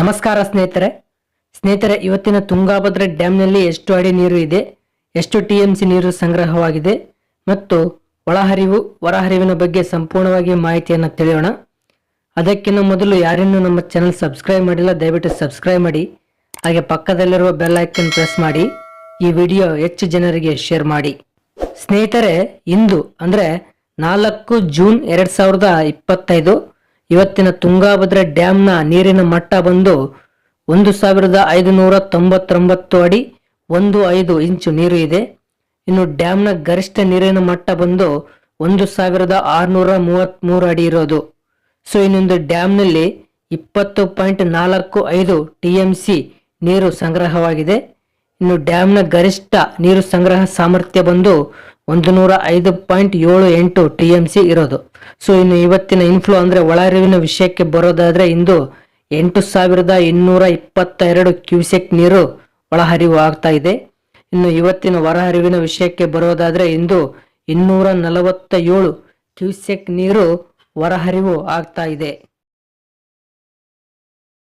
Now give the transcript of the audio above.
ನಮಸ್ಕಾರ ಸ್ನೇಹಿತರೆ. ಸ್ನೇಹಿತರೆ, ಇವತ್ತಿನ ತುಂಗಾಭದ್ರಾ ಡ್ಯಾಮ್ನಲ್ಲಿ ಎಷ್ಟು ಅಡಿ ನೀರು ಇದೆ, ಎಷ್ಟು ಟಿ ಎಂ ಸಿ ನೀರು ಸಂಗ್ರಹವಾಗಿದೆ ಮತ್ತು ಒಳಹರಿವು, ಹೊರಹರಿವಿನ ಬಗ್ಗೆ ಸಂಪೂರ್ಣವಾಗಿ ಮಾಹಿತಿಯನ್ನು ತಿಳಿಯೋಣ. ಅದಕ್ಕಿಂತ ಮೊದಲು ಯಾರಿನ್ನೂ ನಮ್ಮ ಚಾನಲ್ ಸಬ್ಸ್ಕ್ರೈಬ್ ಮಾಡಿಲ್ಲ, ದಯವಿಟ್ಟು ಸಬ್ಸ್ಕ್ರೈಬ್ ಮಾಡಿ. ಹಾಗೆ ಪಕ್ಕದಲ್ಲಿರುವ ಬೆಲ್ ಐಕನ್ ಪ್ರೆಸ್ ಮಾಡಿ. ಈ ವಿಡಿಯೋ ಹೆಚ್ಚು ಜನರಿಗೆ ಶೇರ್ ಮಾಡಿ. ಸ್ನೇಹಿತರೆ, ಇಂದು ಅಂದರೆ ನಾಲ್ಕು ಜೂನ್ ಎರಡು ಸಾವಿರದ ಇಪ್ಪತ್ತೈದು ಇವತ್ತಿನ ತುಂಗಾಭದ್ರಾ ಡ್ಯಾಮ್ನ ನೀರಿನ ಮಟ್ಟ ಬಂದು ಒಂದು ಸಾವಿರದ ಐದುನೂರ ತೊಂಬತ್ತೊಂಬತ್ತು ಅಡಿ ಒಂದು ಐದು ಇಂಚು ನೀರು ಇದೆ. ಇನ್ನು ಡ್ಯಾಮ್ನ ಗರಿಷ್ಠ ನೀರಿನ ಮಟ್ಟ ಬಂದು ಒಂದು ಸಾವಿರದ ಆರುನೂರ ಮೂವತ್ತ್ಮೂರು ಅಡಿ ಇರೋದು. ಸೊ, ಇನ್ನೊಂದು ಡ್ಯಾಮ್ನಲ್ಲಿ ಇಪ್ಪತ್ತು ಪಾಯಿಂಟ್ ನಾಲ್ಕು ಐದು ಟಿ ಎಂ ಸಿ ನೀರು ಸಂಗ್ರಹವಾಗಿದೆ. ಇನ್ನು ಡ್ಯಾಮ್ನ ಗರಿಷ್ಠ ನೀರು ಸಂಗ್ರಹ ಸಾಮರ್ಥ್ಯ ಬಂದು ಒಂದು ನೂರ ಐದು ಪಾಯಿಂಟ್ ಏಳು ಎಂಟು ಟಿ ಎಂ ಸಿ ಇರೋದು. ಸೊ ಇನ್ನು ಇವತ್ತಿನ ಇನ್ಫ್ಲೋ ಅಂದ್ರೆ ಒಳಹರಿವಿನ ವಿಷಯಕ್ಕೆ ಬರೋದಾದರೆ ಇಂದು ಎಂಟು ಸಾವಿರದ ಇನ್ನೂರ ಇಪ್ಪತ್ತ ಎರಡು ಕ್ಯೂಸೆಕ್ ನೀರು ಒಳಹರಿವು ಆಗ್ತಾ ಇದೆ. ಇನ್ನು ಇವತ್ತಿನ ಹೊರಹರಿವಿನ ವಿಷಯಕ್ಕೆ ಬರೋದಾದರೆ ಇಂದು ಇನ್ನೂರ ನಲವತ್ತ ಏಳು ಕ್ಯೂಸೆಕ್ ನೀರು ಹೊರಹರಿವು ಆಗ್ತಾ ಇದೆ.